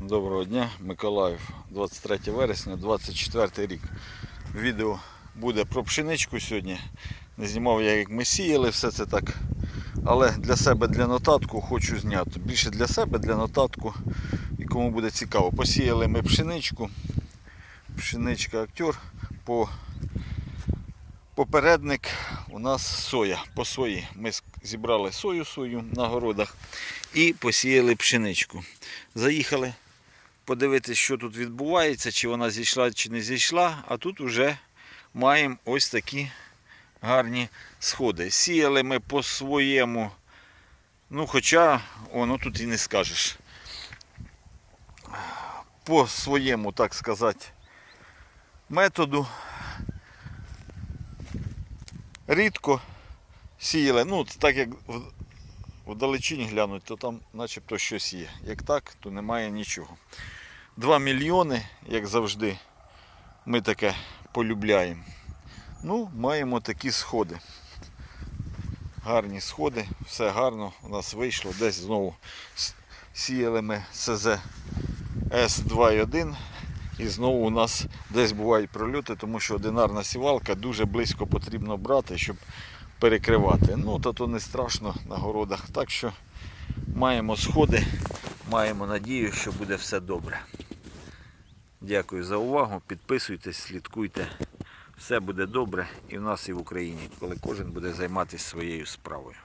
Доброго дня, Миколаїв, 23 вересня, 24 рік. Відео буде про пшеничку сьогодні. Не знімав я, як ми сіяли, все це так. Але для себе, для нотатку хочу зняти. Більше для себе, для нотатку. І кому буде цікаво. Посіяли ми пшеничку. Пшеничка актер. По... Попередник у нас соя. По сої. Ми зібрали сою свою на городах і посіяли пшеничку. Заїхали подивитися, що тут відбувається, чи вона зійшла, чи не зійшла. А тут вже маємо ось такі гарні сходи. Сіяли ми по своєму, ну хоча, воно тут і не скажеш. По своєму, так сказати, методу. Рідко сіяли, ну так як вдалечінь глянуть, то там начебто щось є. Як так, то немає нічого. 2 мільйони, як завжди, ми таке полюбляємо. Ну, маємо такі сходи. Гарні сходи, все гарно у нас вийшло. Десь знову сіяли ми СЗ С2.1 і знову у нас десь бувають прольоти, тому що одинарна сівалка дуже близько потрібно брати, щоб перекривати. Ну, то то не страшно на городах. Так що маємо сходи, маємо надію, що буде все добре. Дякую за увагу. Підписуйтесь, слідкуйте. Все буде добре і в нас, і в Україні, коли кожен буде займатися своєю справою.